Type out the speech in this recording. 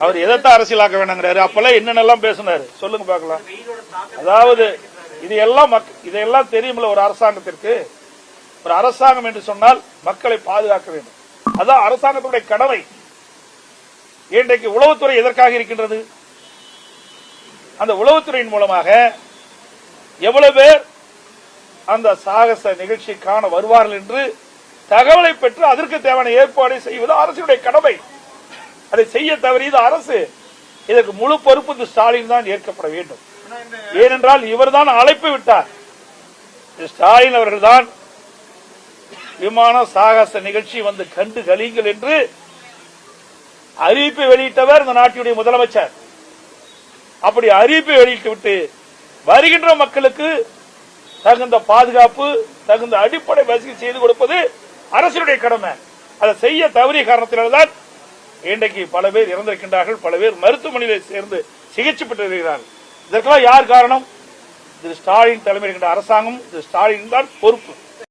அவர் எதைத்தான் அரசியலாக்க வேண்டாங்கிறாரு அப்பெல்லாம் என்னென்னலாம் பேசினாரு? சொல்லுங்க பார்க்கலாம். அதாவது இதையெல்லாம் மக்- இதையெல்லாம் தெரியுமில்ல ஒரு அரசாங்கத்திற்கு? ஒரு அரசாங்கம் என்று சொன்னால் மக்களை பாதுகாக்க வேண்டும். அதான் அரசாங்கத்துடைய கடமை. இன்றைக்கு உளவுத்துறை எதற்காக இருக்கின்றது? அந்த உளவுத்துறையின் மூலமாக எவ்வளவு பேர் அந்த சாகச நிகழ்ச்சி காண வருவார்கள் என்று தகவலை பெற்று அதற்கு தேவையான ஏற்பாடு செய்வது அரசுடைய கடமை. அதை செய்ய தவறியது அரசு. இதற்கு முழு பொறுப்பு இந்த ஸ்டாலின் தான் ஏற்கப்பட வேண்டும். ஏனென்றால் இவர்தான் அழைப்பு விட்டார். ஸ்டாலின் ஸ்டாலின் அவர்கள்தான் விமான சாகச நிகழ்ச்சி வந்து கண்டு கலியுங்கள் என்று அறிவிப்பு வெளியிட்டவர் இந்த நாட்டினுடைய முதலமைச்சர். அப்படி அறிவிப்பு வெளியிட்டு விட்டு வருகின்ற மக்களுக்கு தகுந்த பாதுகாப்பு தகுந்த அடிப்படை வசதி செய்து கொடுப்பது அரசினுடைய கடமை. அதை செய்ய தவறிய காரணத்தினால்தான் இன்றைக்கு பல பேர் இறந்திருக்கின்றார்கள் பல பேர் மருத்துவமனையில் சேர்ந்து சிகிச்சை பெற்றிருக்கிறார்கள். இதற்கெல்லாம் யார் காரணம்? திரு ஸ்டாலின் தலைமையில் இருக்கின்ற அரசாங்கம் திரு ஸ்டாலின் தான் பொறுப்பு.